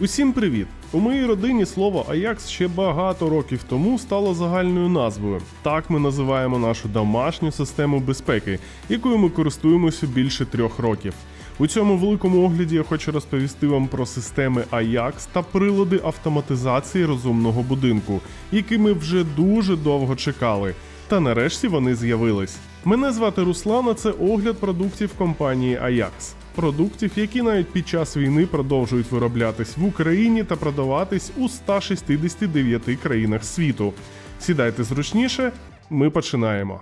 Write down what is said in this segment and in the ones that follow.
Усім привіт! У моїй родині слово Аякс ще багато років тому стало загальною назвою. Так ми називаємо нашу домашню систему безпеки, якою ми користуємося більше трьох років. У цьому великому огляді я хочу розповісти вам про системи Ajax та прилади автоматизації розумного будинку, які ми вже дуже довго чекали. Та нарешті вони з'явились. Мене звати Руслана. Це огляд продуктів компанії Ajax. Продуктів, які навіть під час війни продовжують вироблятись в Україні та продаватись у 169 країнах світу. Сідайте зручніше, ми починаємо.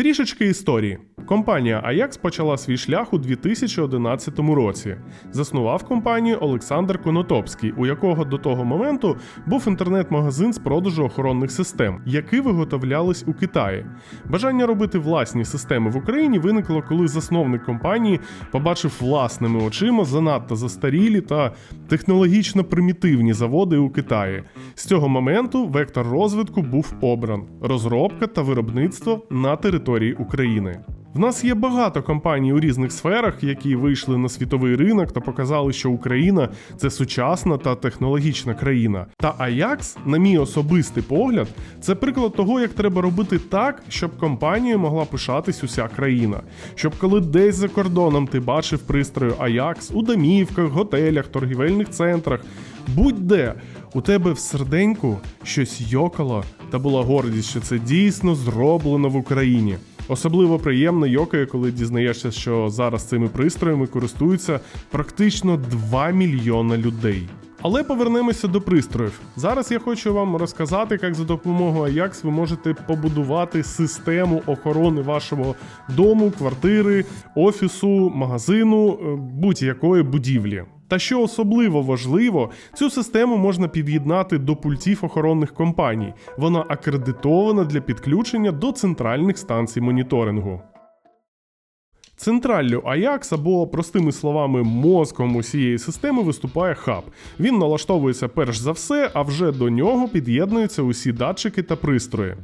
Трішечки історії. Компанія Ajax почала свій шлях у 2011 році. Заснував компанію Олександр Конотопський, у якого до того моменту був інтернет-магазин з продажу охоронних систем, які виготовлялись у Китаї. Бажання робити власні системи в Україні виникло, коли засновник компанії побачив власними очима занадто застарілі та технологічно примітивні заводи у Китаї. З цього моменту вектор розвитку був обран розробка та виробництво на території України. В нас є багато компаній у різних сферах, які вийшли на світовий ринок та показали, що Україна це сучасна та технологічна країна. Та Ajax, на мій особистий погляд, це приклад того, як треба робити так, щоб компанією могла пишатись уся країна. Щоб коли десь за кордоном ти бачив пристрою Ajax у домівках, готелях, торгівельних центрах, будь-де у тебе в серденьку щось йокало та була гордість, що це дійсно зроблено в Україні. Особливо приємно йокає, коли дізнаєшся, що зараз цими пристроями користуються практично 2 мільйона людей. Але повернемося до пристроїв. Зараз я хочу вам розказати, як за допомогою Ajax ви можете побудувати систему охорони вашого дому, квартири, офісу, магазину, е, будь-якої будівлі. Та що особливо важливо, цю систему можна під'єднати до пультів охоронних компаній. Вона акредитована для підключення до центральних станцій моніторингу. Централлю Ajax або простими словами мозком усієї системи виступає хаб. Він налаштовується перш за все, а вже до нього під'єднуються усі датчики та пристрої.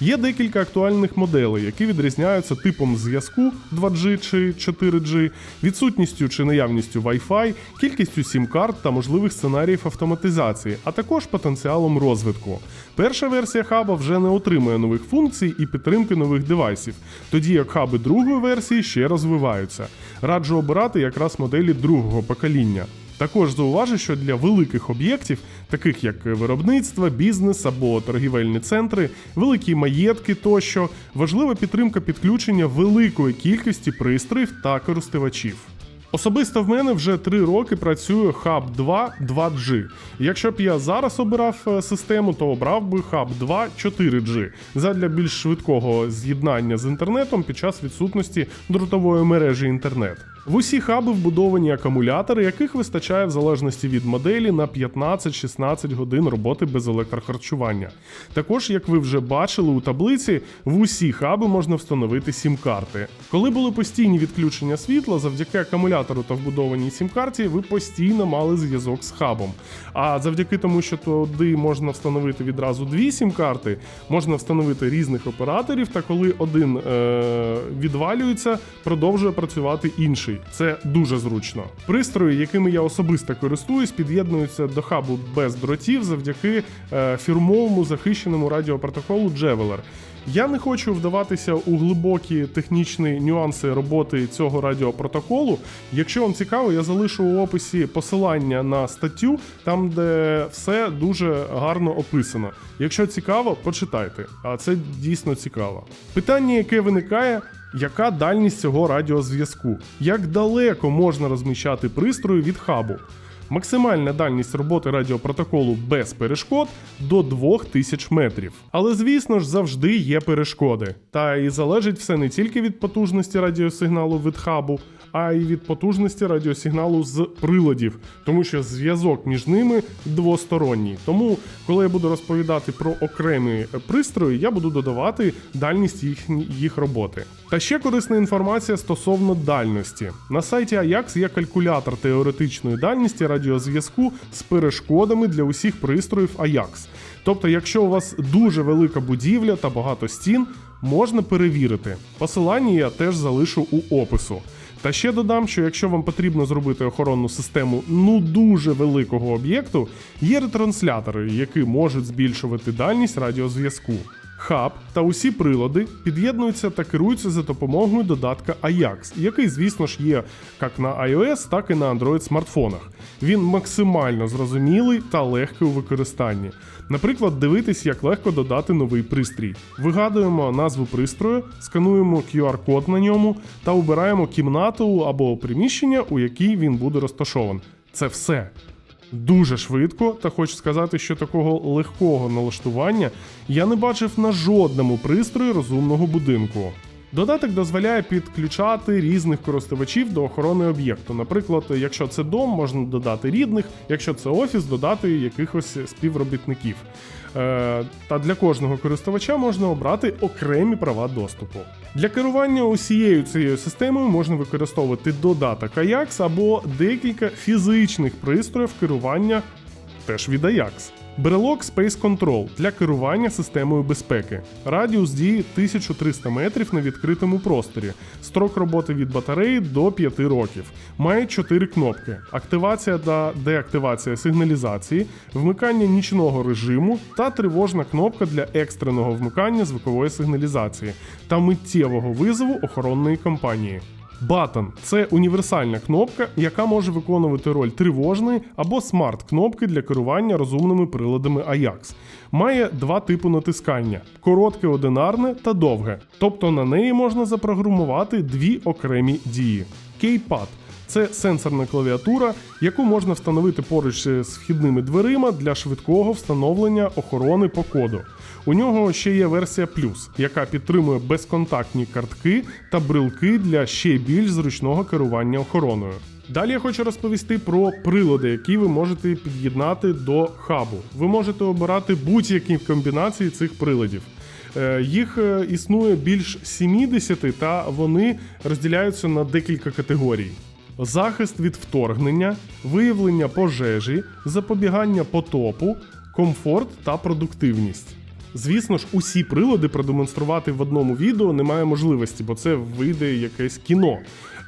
Є декілька актуальних моделей, які відрізняються типом зв'язку 2G чи 4G, відсутністю чи наявністю Wi-Fi, кількістю сім-карт та можливих сценаріїв автоматизації, а також потенціалом розвитку. Перша версія хаба вже не отримує нових функцій і підтримки нових девайсів, тоді як хаби другої версії ще розвиваються. Раджу обирати якраз моделі другого покоління. Також зауважу, що для великих об'єктів, таких як виробництво, бізнес або торгівельні центри, великі маєтки тощо, важлива підтримка підключення великої кількості пристроїв та користувачів. Особисто в мене вже 3 роки працює Hub 2 2G. Якщо б я зараз обирав е, систему, то обрав би Hub 2 4G задля більш швидкого з'єднання з інтернетом під час відсутності дротової мережі інтернет. В усі хаби вбудовані акумулятори, яких вистачає в залежності від моделі на 15-16 годин роботи без електрохарчування. Також, як ви вже бачили у таблиці, в усі хаби можна встановити сім-карти. Коли були постійні відключення світла, завдяки акумулятору та вбудованій сім-карті, ви постійно мали зв'язок з хабом. А завдяки тому, що туди можна встановити відразу дві сім-карти, можна встановити різних операторів, та коли один е- відвалюється, продовжує працювати інший. Це дуже зручно. Пристрої, якими я особисто користуюсь, під'єднуються до хабу без дротів завдяки е, фірмовому захищеному радіопротоколу Javeler. Я не хочу вдаватися у глибокі технічні нюанси роботи цього радіопротоколу. Якщо вам цікаво, я залишу у описі посилання на статтю, там де все дуже гарно описано. Якщо цікаво, почитайте. А це дійсно цікаво. Питання, яке виникає. Яка дальність цього радіозв'язку? Як далеко можна розміщати пристрої від хабу? Максимальна дальність роботи радіопротоколу без перешкод до 2000 метрів. Але звісно ж завжди є перешкоди. Та і залежить все не тільки від потужності радіосигналу від хабу, а й від потужності радіосигналу з приладів, тому що зв'язок між ними двосторонній. Тому, коли я буду розповідати про окремі пристрої, я буду додавати дальність їх, їх роботи. Та ще корисна інформація стосовно дальності. На сайті Ajax є калькулятор теоретичної дальності радіозв'язку з перешкодами для усіх пристроїв Ajax. Тобто, якщо у вас дуже велика будівля та багато стін, можна перевірити. Посилання я теж залишу у опису. Та ще додам, що якщо вам потрібно зробити охоронну систему ну дуже великого об'єкту, є ретранслятори, які можуть збільшувати дальність радіозв'язку. Хаб та усі прилади під'єднуються та керуються за допомогою додатка Ajax, який, звісно ж, є як на iOS, так і на Android смартфонах. Він максимально зрозумілий та легкий у використанні. Наприклад, дивитись, як легко додати новий пристрій. Вигадуємо назву пристрою, скануємо QR-код на ньому та обираємо кімнату або приміщення, у якій він буде розташований. Це все. Дуже швидко, та хочу сказати, що такого легкого налаштування я не бачив на жодному пристрої розумного будинку. Додаток дозволяє підключати різних користувачів до охорони об'єкту. Наприклад, якщо це дом, можна додати рідних, якщо це офіс, додати якихось співробітників. Е, та для кожного користувача можна обрати окремі права доступу. Для керування усією цією системою можна використовувати додаток Ajax або декілька фізичних пристроїв керування теж від Ajax. Брелок Space Control для керування системою безпеки. Радіус дії 1300 метрів на відкритому просторі. Строк роботи від батареї до 5 років. Має 4 кнопки: активація та деактивація сигналізації, вмикання нічного режиму та тривожна кнопка для екстреного вмикання звукової сигналізації та миттєвого визову охоронної компанії. Батон це універсальна кнопка, яка може виконувати роль тривожної або смарт-кнопки для керування розумними приладами Ajax. Має два типи натискання: коротке одинарне та довге. Тобто на неї можна запрограмувати дві окремі дії. Кейпад це сенсорна клавіатура, яку можна встановити поруч з вхідними дверима для швидкого встановлення охорони по коду. У нього ще є версія Plus, яка підтримує безконтактні картки та брелки для ще більш зручного керування охороною. Далі я хочу розповісти про прилади, які ви можете під'єднати до хабу. Ви можете обирати будь-які комбінації цих приладів. Е, Їх е, існує більш 70, та вони розділяються на декілька категорій: захист від вторгнення, виявлення пожежі, запобігання потопу, комфорт та продуктивність. Звісно ж, усі прилади продемонструвати в одному відео немає можливості, бо це вийде якесь кіно.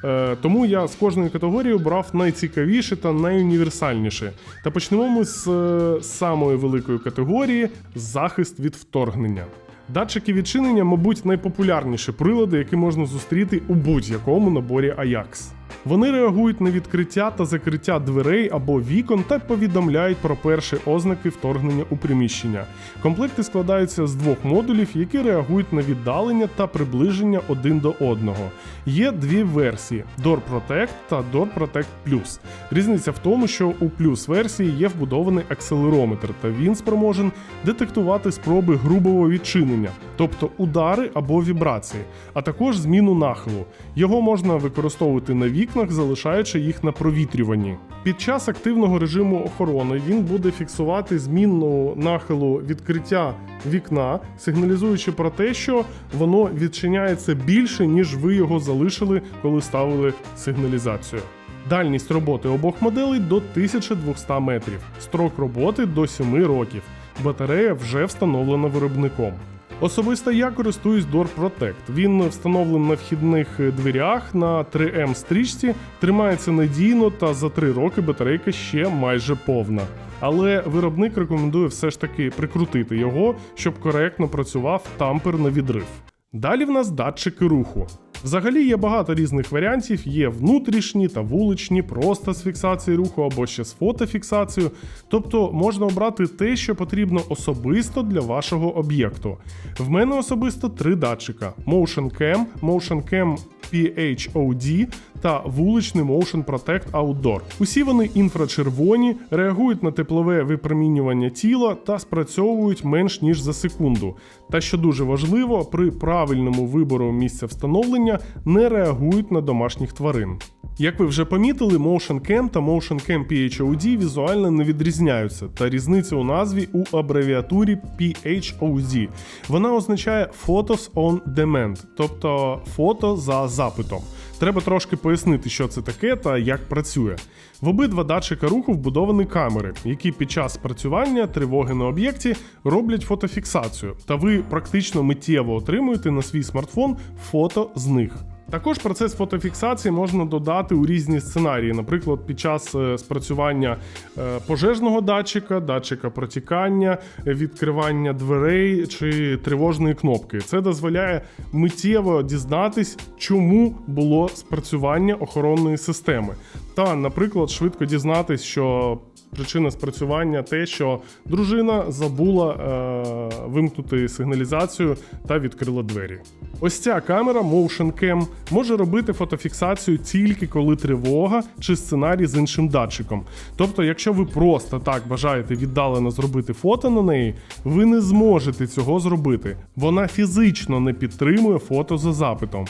Е, тому я з кожної категорії обрав найцікавіше та найуніверсальніше. Та почнемо ми з е, самої великої категорії захист від вторгнення. Датчики відчинення, мабуть, найпопулярніші прилади, які можна зустріти у будь-якому наборі Ajax. Вони реагують на відкриття та закриття дверей або вікон та повідомляють про перші ознаки вторгнення у приміщення. Комплекти складаються з двох модулів, які реагують на віддалення та приближення один до одного. Є дві версії: Door Protect та Door Protect Plus. Різниця в тому, що у плюс версії є вбудований акселерометр, та він спроможен детектувати спроби грубого відчинення, тобто удари або вібрації, а також зміну нахилу. Його можна використовувати на вікнах, залишаючи їх на провітрюванні. Під час активного режиму охорони він буде фіксувати змінну нахилу відкриття вікна, сигналізуючи про те, що воно відчиняється більше, ніж ви його залишили, коли ставили сигналізацію. Дальність роботи обох моделей до 1200 метрів, строк роботи до 7 років. Батарея вже встановлена виробником. Особисто я користуюсь Door Protect. Він встановлений на вхідних дверях на 3М стрічці, тримається надійно та за 3 роки батарейка ще майже повна. Але виробник рекомендує все ж таки прикрутити його, щоб коректно працював тампер на відрив. Далі в нас датчики руху. Взагалі є багато різних варіантів: є внутрішні та вуличні, просто з фіксацією руху або ще з фотофіксацією. Тобто можна обрати те, що потрібно особисто для вашого об'єкту. В мене особисто три датчика: Motion Cam, Motion Cam PHOD та вуличний Motion Protect Outdoor. Усі вони інфрачервоні, реагують на теплове випромінювання тіла та спрацьовують менш ніж за секунду. Та що дуже важливо, при правильному вибору місця встановлення не реагують на домашніх тварин. Як ви вже помітили, Motion Cam та Motion Cam PHOD візуально не відрізняються, та різниця у назві у абревіатурі PHOD. Вона означає Photos on Demand, тобто фото за запитом. Треба трошки пояснити, що це таке та як працює. В обидва датчика руху вбудовані камери, які під час спрацювання тривоги на об'єкті роблять фотофіксацію, та ви практично миттєво отримуєте на свій смартфон фото з них. Також процес фотофіксації можна додати у різні сценарії, наприклад, під час е, спрацювання е, пожежного датчика, датчика протікання, відкривання дверей чи тривожної кнопки. Це дозволяє миттєво дізнатись, чому було спрацювання охоронної системи. Та, наприклад, швидко дізнатись, що причина спрацювання те, що дружина забула е, вимкнути сигналізацію та відкрила двері. Ось ця камера Motion Cam може робити фотофіксацію тільки коли тривога чи сценарій з іншим датчиком. Тобто, якщо ви просто так бажаєте віддалено зробити фото на неї, ви не зможете цього зробити. Вона фізично не підтримує фото за запитом.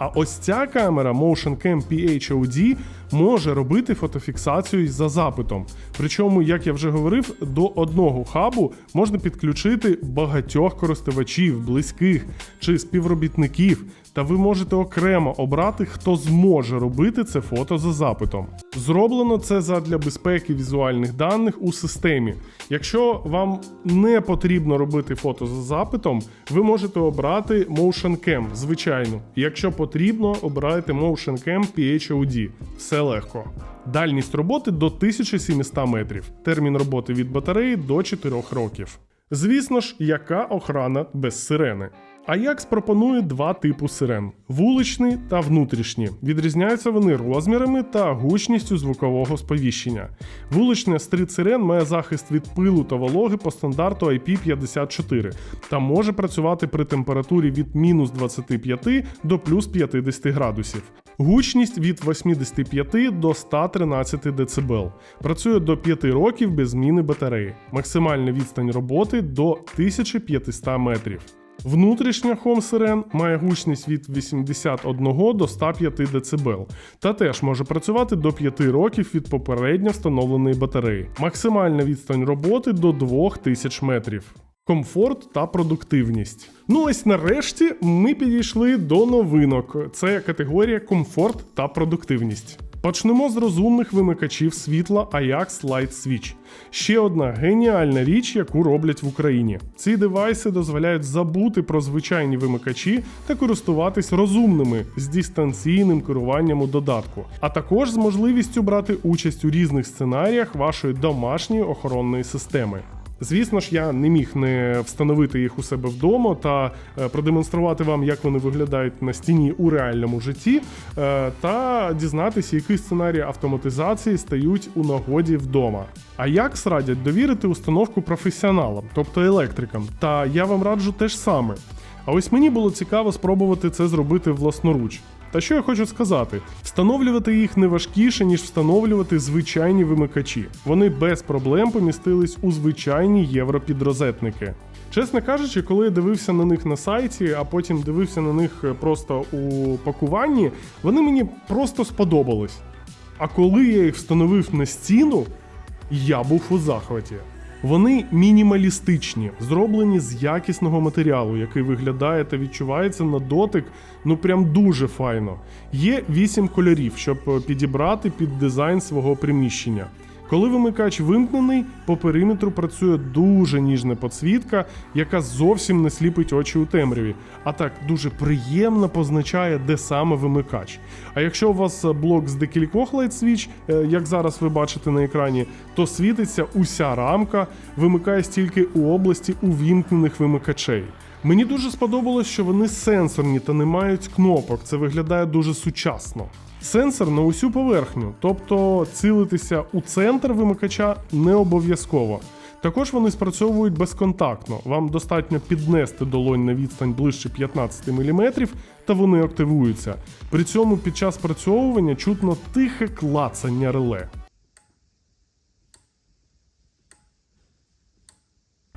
А ось ця камера Motion Cam PHOD може робити фотофіксацію за запитом. Причому, як я вже говорив, до одного хабу можна підключити багатьох користувачів, близьких чи співробітників. Та ви можете окремо обрати, хто зможе робити це фото за запитом. Зроблено це задля безпеки візуальних даних у системі. Якщо вам не потрібно робити фото за запитом, ви можете обрати Motion Cam, звичайно. Якщо потрібно, обирайте Motion Cam PHOD. Все легко. Дальність роботи до 1700 метрів. Термін роботи від батареї до 4 років. Звісно ж, яка охрана без сирени? Ajax пропонує два типу сирен: вуличний та внутрішні. Відрізняються вони розмірами та гучністю звукового сповіщення. Вуличний стрит сирен має захист від пилу та вологи по стандарту IP54 та може працювати при температурі від мінус 25 до плюс 50 градусів. Гучність від 85 до 113 дБ. Працює до 5 років без зміни батареї. Максимальна відстань роботи до 1500 метрів. Внутрішня Home Siren має гучність від 81 до 105 дБ та теж може працювати до 5 років від попередньо встановленої батареї. Максимальна відстань роботи до 2000 метрів. Комфорт та продуктивність. Ну ось нарешті ми підійшли до новинок. Це категорія комфорт та продуктивність. Почнемо з розумних вимикачів світла Ajax Light Switch. Ще одна геніальна річ, яку роблять в Україні. Ці девайси дозволяють забути про звичайні вимикачі та користуватись розумними з дистанційним керуванням у додатку, а також з можливістю брати участь у різних сценаріях вашої домашньої охоронної системи. Звісно ж, я не міг не встановити їх у себе вдома та е, продемонструвати вам, як вони виглядають на стіні у реальному житті, е, та дізнатися, які сценарії автоматизації стають у нагоді вдома. А як радять довірити установку професіоналам, тобто електрикам. Та я вам раджу те ж саме. А ось мені було цікаво спробувати це зробити власноруч. Та що я хочу сказати: встановлювати їх не важкіше, ніж встановлювати звичайні вимикачі. Вони без проблем помістились у звичайні європідрозетники. Чесно кажучи, коли я дивився на них на сайті, а потім дивився на них просто у пакуванні, вони мені просто сподобались. А коли я їх встановив на стіну, я був у захваті. Вони мінімалістичні, зроблені з якісного матеріалу, який виглядає та відчувається на дотик, ну прям дуже файно. Є вісім кольорів, щоб підібрати під дизайн свого приміщення. Коли вимикач вимкнений, по периметру працює дуже ніжна підсвітка, яка зовсім не сліпить очі у темряві, а так дуже приємно позначає, де саме вимикач. А якщо у вас блок з декількох лайтсвіч, е, як зараз ви бачите на екрані, то світиться уся рамка, вимикає стільки у області увімкнених вимикачей. Мені дуже сподобалось, що вони сенсорні та не мають кнопок. Це виглядає дуже сучасно. Сенсор на усю поверхню, тобто цілитися у центр вимикача не обов'язково. Також вони спрацьовують безконтактно. Вам достатньо піднести долонь на відстань ближче 15 мм, та вони активуються. При цьому під час спрацьовування чутно тихе клацання реле.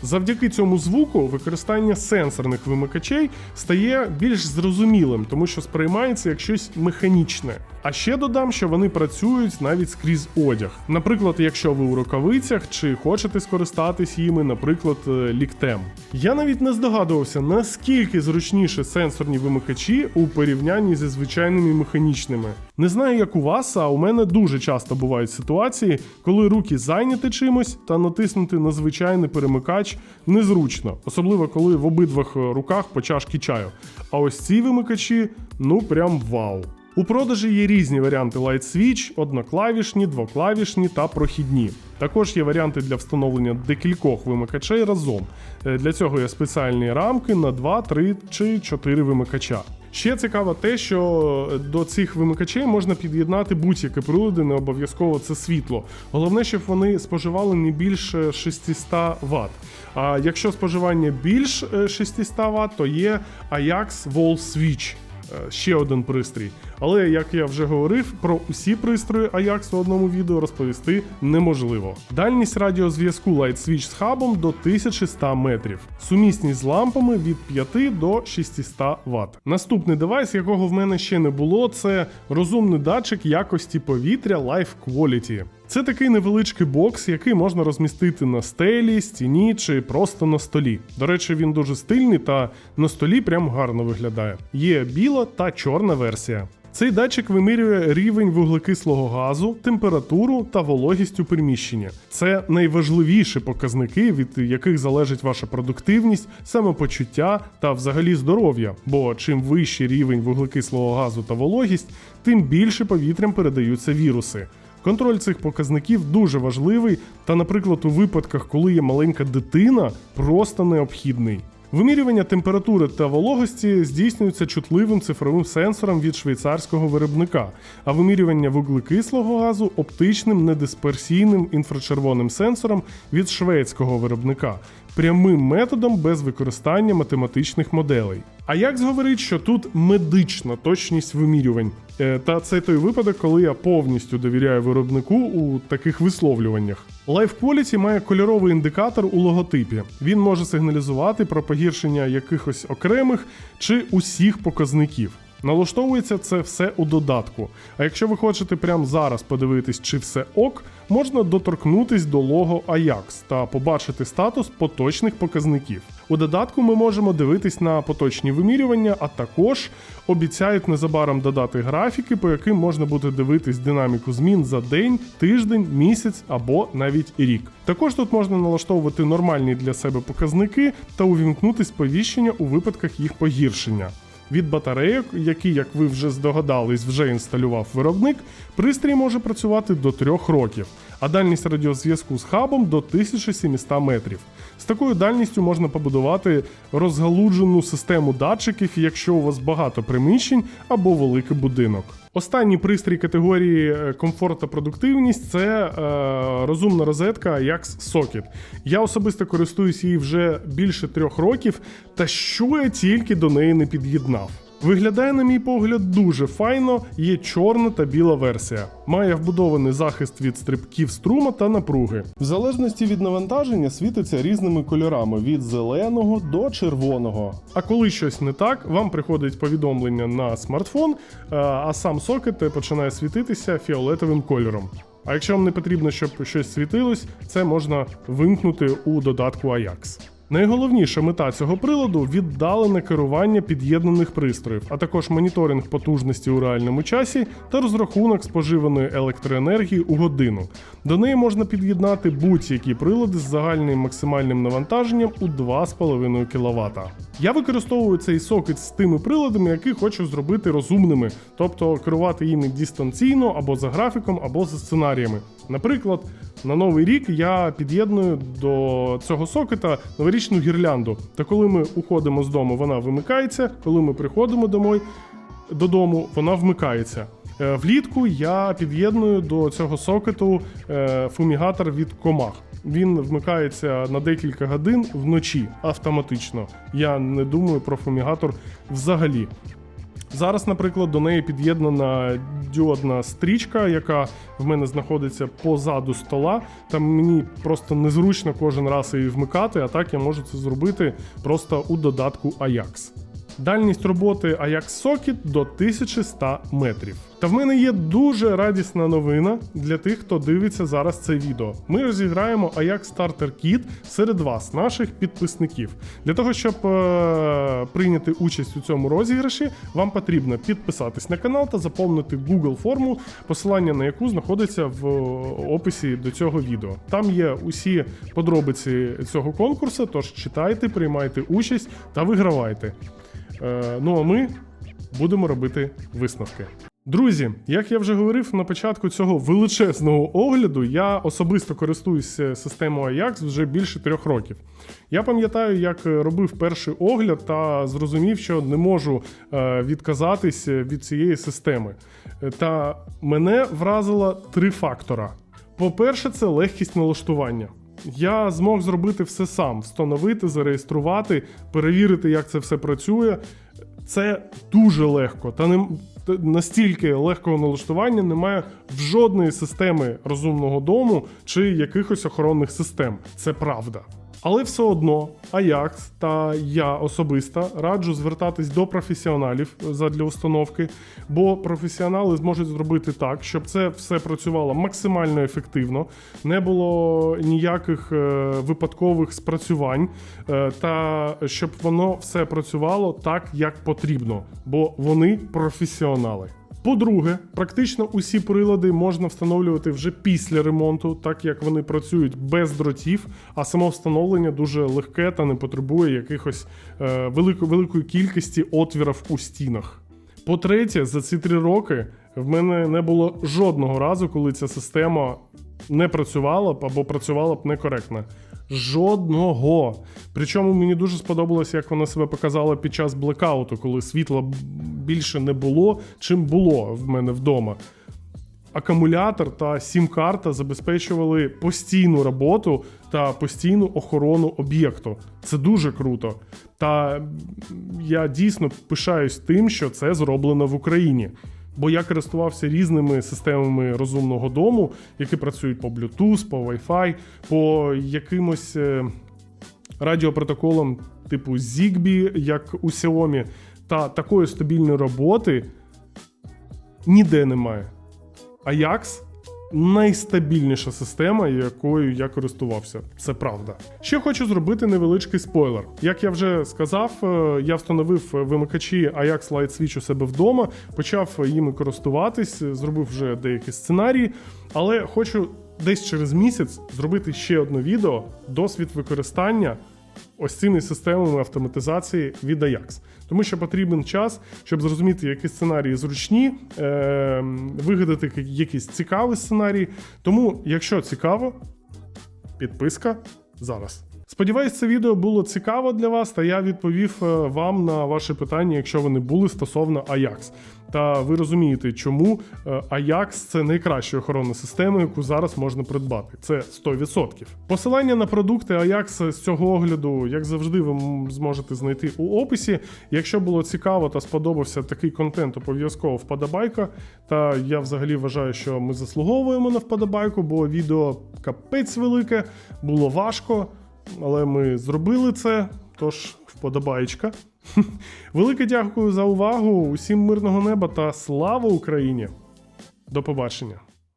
Завдяки цьому звуку використання сенсорних вимикачей стає більш зрозумілим, тому що сприймається як щось механічне. А ще додам, що вони працюють навіть скрізь одяг. Наприклад, якщо ви у рукавицях чи хочете скористатись їми, наприклад, е, ліктем. Я навіть не здогадувався, наскільки зручніше сенсорні вимикачі у порівнянні зі звичайними механічними. Не знаю, як у вас, а у мене дуже часто бувають ситуації, коли руки зайняті чимось та натиснути на звичайний перемикач незручно, особливо коли в обидвох руках по чашки чаю. А ось ці вимикачі, ну прям вау. У продажі є різні варіанти Light Switch, одноклавішні, двоклавішні та прохідні. Також є варіанти для встановлення декількох вимикачей разом. Е, Для цього є спеціальні рамки на 2, 3 чи 4 вимикача. Ще цікаво те, що до цих вимикачей можна під'єднати будь-які прилади, не обов'язково це світло. Головне, щоб вони споживали не більше 600 Вт. А якщо споживання більш е, 600 Вт, то є Ajax Wall Switch. Е, ще один пристрій. Але як я вже говорив, про усі пристрої Ajax в одному відео розповісти неможливо. Дальність радіозв'язку Light Switch з хабом до 1100 метрів. Сумісність з лампами від 5 до 600 Вт. Наступний девайс, якого в мене ще не було, це розумний датчик якості повітря Life Quality. Це такий невеличкий бокс, який можна розмістити на стелі, стіні чи просто на столі. До речі, він дуже стильний та на столі прям гарно виглядає. Є біла та чорна версія. Цей датчик вимірює рівень вуглекислого газу, температуру та вологість у приміщенні. Це найважливіші показники, від яких залежить ваша продуктивність, самопочуття та взагалі здоров'я. Бо чим вищий рівень вуглекислого газу та вологість, тим більше повітрям передаються віруси. Контроль цих показників дуже важливий, та, наприклад, у випадках, коли є маленька дитина, просто необхідний. Вимірювання температури та вологості здійснюється чутливим цифровим сенсором від швейцарського виробника, а вимірювання вуглекислого газу оптичним недисперсійним інфрачервоним сенсором від шведського виробника, прямим методом без використання математичних моделей. А як говорить, що тут медична точність вимірювань? Е, Та це той випадок, коли я повністю довіряю виробнику у таких висловлюваннях. Life Quality має кольоровий індикатор у логотипі. Він може сигналізувати про погіршення якихось окремих чи усіх показників. Налаштовується це все у додатку. А якщо ви хочете прямо зараз подивитись, чи все ок, можна доторкнутись до лого Ajax та побачити статус поточних показників. У додатку ми можемо дивитись на поточні вимірювання, а також обіцяють незабаром додати графіки, по яким можна буде дивитись динаміку змін за день, тиждень, місяць або навіть рік. Також тут можна налаштовувати нормальні для себе показники та увімкнути сповіщення у випадках їх погіршення. Від батарейок, які, як ви вже здогадались, вже інсталював виробник, пристрій може працювати до 3 років, а дальність радіозв'язку з хабом до 1700 метрів. З такою дальністю можна побудувати розгалуджену систему датчиків, якщо у вас багато приміщень або великий будинок. Останній пристрій категорії е, комфорт та продуктивність це е, розумна розетка як Socket. Я особисто користуюсь її вже більше трьох років, та що я тільки до неї не під'єднав. Виглядає, на мій погляд, дуже файно, є чорна та біла версія. Має вбудований захист від стрибків струма та напруги. В залежності від навантаження світиться різними кольорами від зеленого до червоного. А коли щось не так, вам приходить повідомлення на смартфон, е, а сам сокет починає світитися фіолетовим кольором. А якщо вам не потрібно, щоб щось світилось, це можна вимкнути у додатку Ajax. Найголовніша мета цього приладу віддалене керування під'єднаних пристроїв, а також моніторинг потужності у реальному часі та розрахунок споживаної електроенергії у годину. До неї можна під'єднати будь-які прилади з загальним максимальним навантаженням у 2,5 кВт. Я використовую цей сокет з тими приладами, які хочу зробити розумними, тобто керувати їми дистанційно або за графіком, або за сценаріями. Наприклад, на новий рік я під'єдную до цього сокета новорічну гірлянду. Та коли ми уходимо з дому, вона вимикається. Коли ми приходимо домой, додому, вона вмикається. Е, Влітку я під'єдную до цього сокету е, фумігатор від комах. Він вмикається на декілька годин вночі автоматично. Я не думаю про фумігатор взагалі. Зараз, наприклад, до неї під'єднана діодна стрічка, яка в мене знаходиться позаду стола. Там мені просто незручно кожен раз її вмикати, а так я можу це зробити просто у додатку Ajax. Дальність роботи Ajax Socket до 1100 метрів. Та в мене є дуже радісна новина для тих, хто дивиться зараз це відео. Ми розіграємо Ajax Starter Kit серед вас, наших підписників. Для того, щоб е- прийняти участь у цьому розіграші, вам потрібно підписатись на канал та заповнити Google форму, посилання на яку знаходиться в описі до цього відео. Там є усі подробиці цього конкурсу, тож читайте, приймайте участь та вигравайте. Е, ну а ми будемо робити висновки. Друзі, як я вже говорив на початку цього величезного огляду, я особисто користуюся системою Ajax вже більше трьох років. Я пам'ятаю, як робив перший огляд та зрозумів, що не можу е, відказатись від цієї системи. Е, Та мене вразило три фактора. По-перше, це легкість налаштування. Я змог зробити все сам: встановити, зареєструвати, перевірити, як це все працює. Це дуже легко, та не настільки легкого налаштування немає в жодної системи розумного дому чи якихось охоронних систем. Це правда. Але все одно Ajax та я особисто раджу звертатись до професіоналів задля установки, бо професіонали зможуть зробити так, щоб це все працювало максимально ефективно, не було ніяких е, випадкових спрацювань, е, та щоб воно все працювало так, як потрібно, бо вони професіонали. По-друге, практично усі прилади можна встановлювати вже після ремонту, так як вони працюють без дротів, а само встановлення дуже легке та не потребує якихось е, велико, великої кількості отвірів у стінах. По-третє, за ці три роки в мене не було жодного разу, коли ця система не працювала б або працювала б некоректно. Жодного. Причому мені дуже сподобалося, як вона себе показала під час блекауту, коли світла більше не було, чим було в мене вдома. Акумулятор та сім-карта забезпечували постійну роботу та постійну охорону об'єкту. Це дуже круто. Та я дійсно пишаюсь тим, що це зроблено в Україні. Бо я користувався різними системами розумного дому, які працюють по Bluetooth, по Wi-Fi, по якимось е, радіопротоколам типу Zigbee, як у Xiaomi, та такої стабільної роботи ніде немає. Ajax найстабільніша система, якою я користувався. Це правда. Ще хочу зробити невеличкий спойлер. Як я вже сказав, е, я встановив вимикачі Ajax Light Switch у себе вдома, почав їми користуватись, зробив вже деякі сценарії, але хочу десь через місяць зробити ще одне відео досвід використання ось цими системами автоматизації від Ajax. Тому що потрібен час, щоб зрозуміти, які сценарії зручні, е- вигадати якісь цікаві сценарії. Тому, якщо цікаво, підписка зараз. Сподіваюсь, це відео було цікаво для вас, та я відповів е, вам на ваші питання, якщо вони були стосовно Ajax. Та ви розумієте, чому е, Ajax це найкраща охоронна система, яку зараз можна придбати. Це 100%. Посилання на продукти Ajax з цього огляду, як завжди, ви зможете знайти у описі. Якщо було цікаво та сподобався такий контент, обов'язково вподобайка. Та я взагалі вважаю, що ми заслуговуємо на вподобайку, бо відео капець велике, було важко, але ми зробили це. Тож, вподобаєчка. Велике дякую за увагу. Усім мирного неба та слава Україні! До побачення!